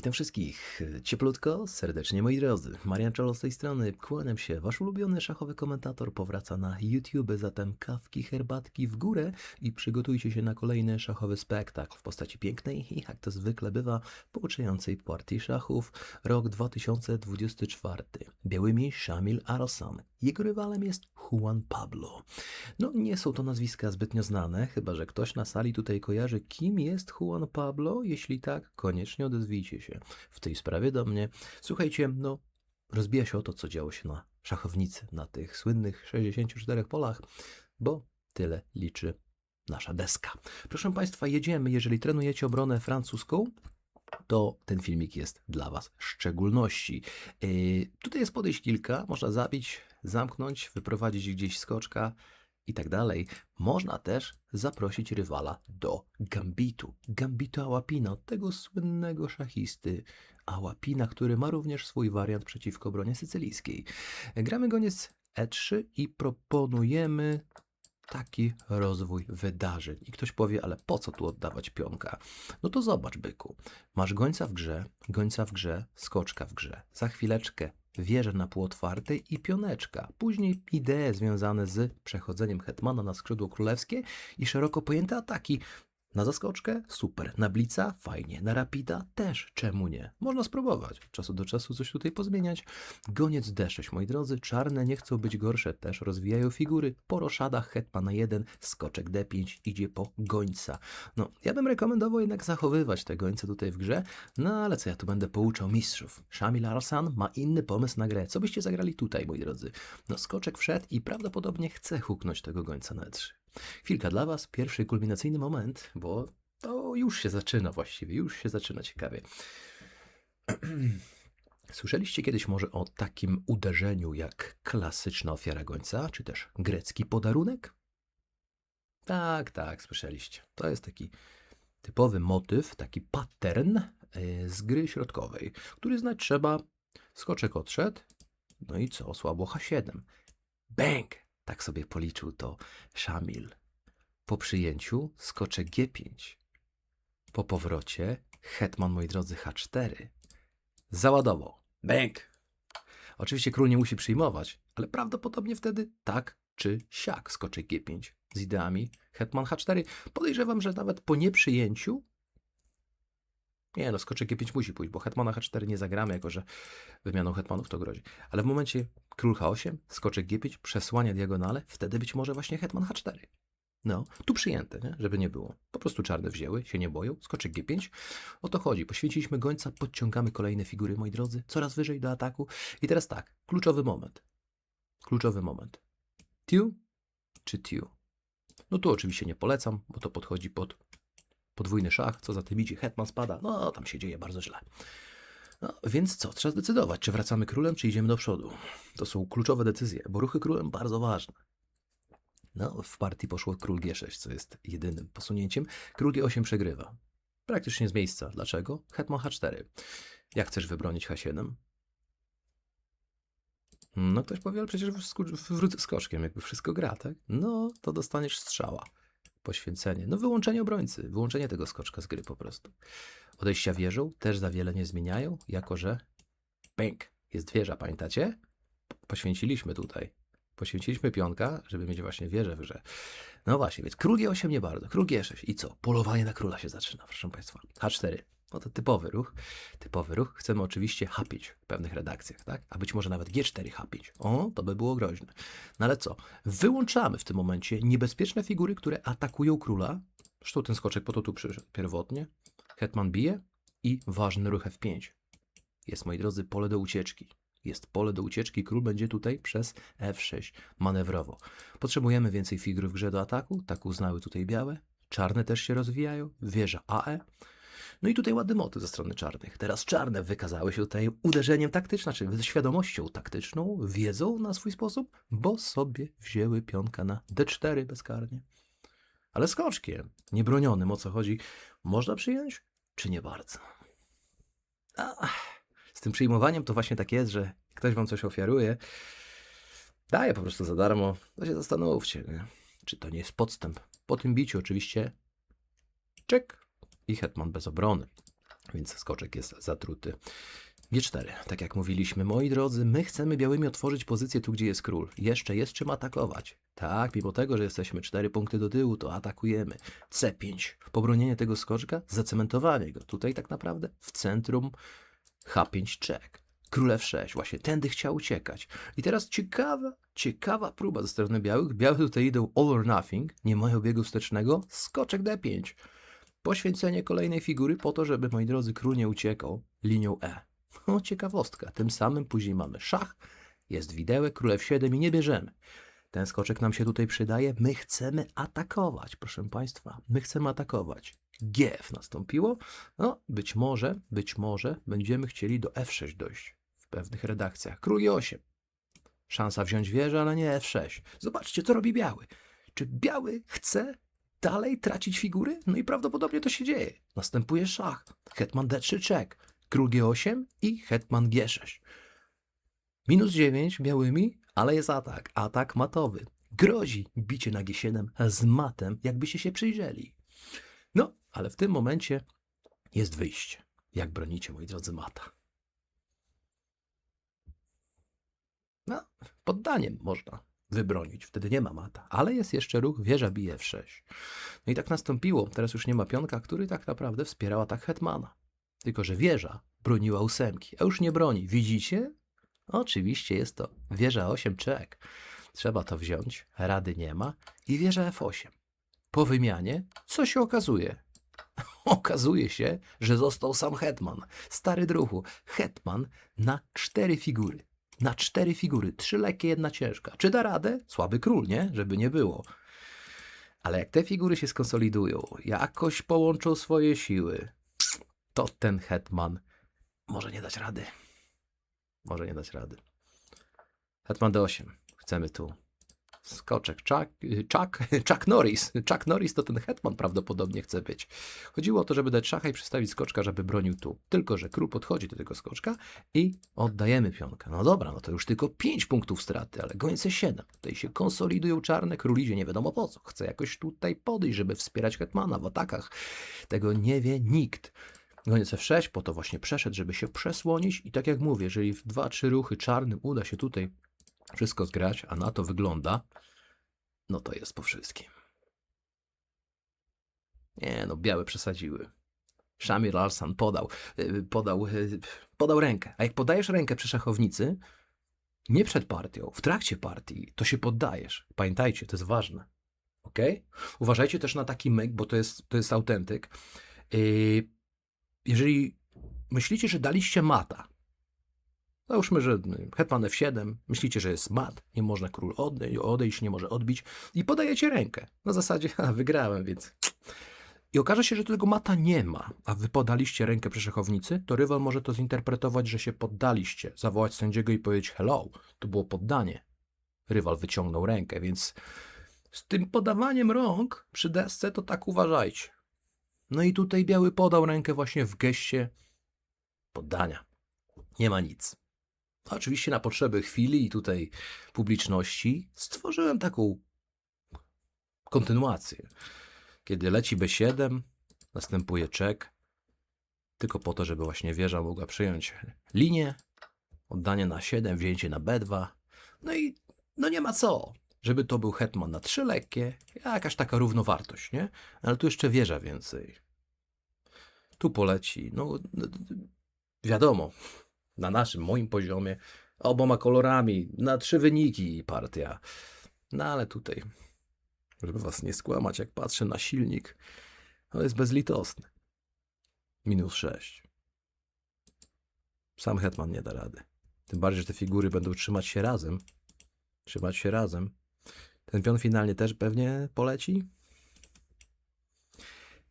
Witam wszystkich. Cieplutko, serdecznie moi drodzy. Marian Czolo z tej strony. Kłaniam się. Wasz ulubiony szachowy komentator powraca na YouTube, zatem kawki, herbatki w górę i przygotujcie się na kolejny szachowy spektakl w postaci pięknej i jak to zwykle bywa, pouczającej partii szachów. Rok 2024. Białymi Shamil Arosan. Jego rywalem jest Juan Pablo. No, nie są to nazwiska zbytnio znane, chyba że ktoś na sali tutaj kojarzy, kim jest Juan Pablo. Jeśli tak, koniecznie odezwijcie się w tej sprawie do mnie. Słuchajcie, no, rozbija się o to, co działo się na szachownicy, na tych słynnych 64 polach, bo tyle liczy nasza deska. Proszę Państwa, jedziemy. Jeżeli trenujecie obronę francuską, to ten filmik jest dla Was w szczególności. Yy, tutaj jest podejść kilka, można zabić, zamknąć, wyprowadzić gdzieś skoczka i tak. Można też zaprosić rywala do gambitu. Gambitu Ałapina, tego słynnego szachisty Ałapina, który ma również swój wariant przeciwko obronie sycylijskiej. Gramy goniec E3 i proponujemy taki rozwój wydarzeń. I ktoś powie, ale po co tu oddawać pionka? No to zobacz, byku. Masz gońca w grze, gońca w grze, skoczka w grze. Za chwileczkę wieże na półotwartej i pioneczka. Później idee związane z przechodzeniem hetmana na skrzydło królewskie i szeroko pojęte ataki. Na zaskoczkę? Super. Na blica? Fajnie. Na rapida? Też. Czemu nie? Można spróbować. Czasu do czasu coś tutaj pozmieniać. Goniec D6, moi drodzy. Czarne nie chcą być gorsze. Też rozwijają figury. Po roszadach hetman na 1, skoczek D5 idzie po gońca. No, ja bym rekomendował jednak zachowywać te gońce tutaj w grze. No, ale co ja tu będę pouczał mistrzów? Shami Larsan ma inny pomysł na grę. Co byście zagrali tutaj, moi drodzy? No, skoczek wszedł i prawdopodobnie chce huknąć tego gońca na E3. Chwilka dla Was, pierwszy kulminacyjny moment, bo to już się zaczyna właściwie, już się zaczyna ciekawie. Słyszeliście kiedyś może o takim uderzeniu jak klasyczna ofiara gońca, czy też grecki podarunek? Tak, tak, słyszeliście. To jest taki typowy motyw, taki pattern yy, z gry środkowej, który znać trzeba. Skoczek odszedł, no i co? Słabo H7. Bang! Tak sobie policzył to Szamil. Po przyjęciu skoczek G5. Po powrocie hetman, moi drodzy, H4. Załadował. Bęk! Oczywiście król nie musi przyjmować, ale prawdopodobnie wtedy tak czy siak skoczek G5 z ideami hetman H4. Podejrzewam, że nawet po nieprzyjęciu nie no, skoczek G5 musi pójść, bo hetmana H4 nie zagramy, jako że wymianą hetmanów to grozi. Ale w momencie król H8, skoczek G5, przesłania diagonale, wtedy być może właśnie hetman H4. No, tu przyjęte, nie? żeby nie było. Po prostu czarne wzięły, się nie boją. Skoczek G5. O to chodzi. Poświęciliśmy gońca, podciągamy kolejne figury, moi drodzy, coraz wyżej do ataku. I teraz tak, kluczowy moment. Kluczowy moment. Tiu czy tiu? No tu oczywiście nie polecam, bo to podchodzi pod podwójny szach, co za tym idzie, hetman spada, no tam się dzieje bardzo źle. No, więc co, trzeba zdecydować, czy wracamy królem, czy idziemy do przodu. To są kluczowe decyzje, bo ruchy królem bardzo ważne. No, w partii poszło król G6, co jest jedynym posunięciem. Król G8 przegrywa. Praktycznie z miejsca. Dlaczego? Hetman H4. Jak chcesz wybronić H7? No ktoś powie, ale przecież wrócę z koszkiem, jakby wszystko gra, tak? No, to dostaniesz strzała poświęcenie. No wyłączenie obrońcy, wyłączenie tego skoczka z gry po prostu. Odejścia wieżą też za wiele nie zmieniają, jako że bęk, jest wieża, pamiętacie? Poświęciliśmy tutaj. Poświęciliśmy pionka, żeby mieć właśnie wieżę w grze. No właśnie, więc król G8 nie bardzo, król G6 i co? Polowanie na króla się zaczyna, proszę Państwa. H4. No to typowy ruch. Typowy ruch. Chcemy oczywiście H5 w pewnych redakcjach, tak? A być może nawet G4 H5. O, to by było groźne. No ale co? Wyłączamy w tym momencie niebezpieczne figury, które atakują króla. Zresztą ten skoczek po to tu przyszedł pierwotnie. Hetman bije i ważny ruch F5. Jest, moi drodzy, pole do ucieczki. Jest pole do ucieczki, król będzie tutaj przez F6 manewrowo. Potrzebujemy więcej figur w grze do ataku, tak uznały tutaj białe. Czarne też się rozwijają, wieża AE. No i tutaj ładny motyw ze strony czarnych. Teraz czarne wykazały się tutaj uderzeniem taktycznym, czy świadomością taktyczną, wiedzą na swój sposób, bo sobie wzięły pionka na D4 bezkarnie. Ale skoczkiem, niebronionym, o co chodzi, można przyjąć, czy nie bardzo? A, z tym przyjmowaniem to właśnie tak jest, że ktoś wam coś ofiaruje, daje po prostu za darmo, to się zastanówcie, nie? czy to nie jest podstęp. Po tym biciu oczywiście czek, i hetman bez obrony. więc skoczek jest zatruty. G4, tak jak mówiliśmy, moi drodzy, my chcemy białymi otworzyć pozycję tu, gdzie jest król. Jeszcze jest czym atakować. Tak, mimo tego, że jesteśmy 4 punkty do tyłu, to atakujemy. C5, pobronienie tego skoczka, zacementowanie go. Tutaj tak naprawdę w centrum H5 czek. Król F6, właśnie tędy chciał uciekać. I teraz ciekawa, ciekawa próba ze strony białych. Białe tutaj idą all or nothing, nie mają biegu wstecznego, skoczek D5. Poświęcenie kolejnej figury po to, żeby, moi drodzy, król nie uciekał linią E. O, ciekawostka. Tym samym później mamy szach, jest widełek, król F7 i nie bierzemy. Ten skoczek nam się tutaj przydaje. My chcemy atakować, proszę Państwa. My chcemy atakować. GF nastąpiło. No, być może, być może będziemy chcieli do F6 dojść w pewnych redakcjach. Król G8. Szansa wziąć wieżę, ale nie F6. Zobaczcie, co robi biały. Czy biały chce dalej tracić figury? No i prawdopodobnie to się dzieje. Następuje szach. Hetman D3 czek. Król G8 i hetman G6. Minus 9 białymi, ale jest atak. Atak matowy. Grozi bicie na G7 z matem, jakbyście się przyjrzeli. No, ale w tym momencie jest wyjście. Jak bronicie, moi drodzy, mata? No, poddaniem można wybronić, wtedy nie ma mata, ale jest jeszcze ruch wieża bije f6. No i tak nastąpiło, teraz już nie ma pionka, który tak naprawdę wspierał atak hetmana. Tylko, że wieża broniła ósemki, a już nie broni. Widzicie? Oczywiście jest to wieża 8 czek. Trzeba to wziąć, rady nie ma i wieża F8. Po wymianie, co się okazuje? Okazuje się, że został sam hetman. Stary druhu, hetman na cztery figury. Na cztery figury, trzy lekkie, jedna ciężka. Czy da radę? Słaby król, nie? Żeby nie było. Ale jak te figury się skonsolidują, jakoś połączą swoje siły, to ten hetman może nie dać rady. Może nie dać rady. Hetman D8. Chcemy tu skoczek. Chuck, Chuck, Chuck Norris. Chuck Norris to ten hetman prawdopodobnie chce być. Chodziło o to, żeby dać szacha i przystawić skoczka, żeby bronił tu. Tylko, że król podchodzi do tego skoczka i oddajemy pionkę. No dobra, no to już tylko 5 punktów straty, ale gońce 7. Tutaj się konsolidują czarne, król idzie nie wiadomo po co. Chce jakoś tutaj podejść, żeby wspierać hetmana w atakach. Tego nie wie nikt. Goniec F6 po to właśnie przeszedł, żeby się przesłonić i tak jak mówię, jeżeli w 2-3 ruchy czarnym uda się tutaj wszystko zgrać, a na to wygląda, no to jest po wszystkim. Nie, no białe przesadziły. Shamir Alsan podał, y, podał, y, podał rękę. A jak podajesz rękę przy szachownicy, nie przed partią, w trakcie partii, to się poddajesz. Pamiętajcie, to jest ważne. Ok? Uważajcie też na taki myk, bo to jest, to jest autentyk. Yy, jeżeli myślicie, że daliście mata, załóżmy, że hetman F7, myślicie, że jest mat, nie można król odejść, nie może odbić i podajecie rękę. Na zasadzie, a wygrałem, więc... I okaże się, że tego mata nie ma, a wy podaliście rękę przy szachownicy, to rywal może to zinterpretować, że się poddaliście, zawołać sędziego i powiedzieć hello, to było poddanie. Rywal wyciągnął rękę, więc z tym podawaniem rąk przy desce to tak uważajcie. No i tutaj biały podał rękę właśnie w geście poddania. Nie ma nic. Oczywiście na potrzeby chwili i tutaj publiczności stworzyłem taką kontynuację. Kiedy leci B7, następuje czek, tylko po to, żeby właśnie wieża mogła przyjąć linię, oddanie na 7, wzięcie na B2. No i no nie ma co, żeby to był hetman na 3 lekkie, jakaś taka równowartość, nie? Ale tu jeszcze wieża więcej. Tu poleci, no no, wiadomo, na naszym, moim poziomie, oboma kolorami, na trzy wyniki partia. No ale tutaj, żeby was nie skłamać, jak patrzę na silnik, to jest bezlitosny. Minus 6. Sam Hetman nie da rady. Tym bardziej, że te figury będą trzymać się razem. Trzymać się razem. Ten pion finalnie też pewnie poleci.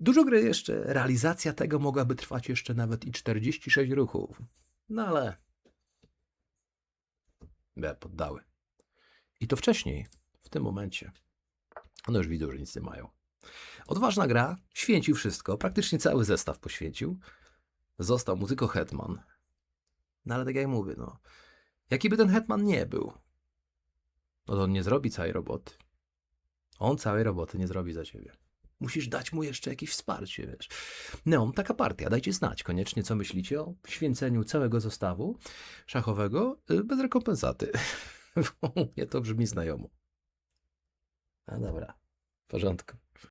Dużo gry jeszcze. Realizacja tego mogłaby trwać jeszcze nawet i 46 ruchów. No ale B poddały. I to wcześniej, w tym momencie. One już widzą, że nic nie mają. Odważna gra, święcił wszystko, praktycznie cały zestaw poświęcił. Został mu tylko hetman. No ale tak jak mówię, no. Jaki by ten hetman nie był, no to on nie zrobi całej roboty. On całej roboty nie zrobi za ciebie. Musisz dać mu jeszcze jakieś wsparcie, wiesz. Neon, taka partia, dajcie znać koniecznie, co myślicie o święceniu całego zestawu szachowego y, bez rekompensaty. U mnie to brzmi znajomo. A dobra, w porządku.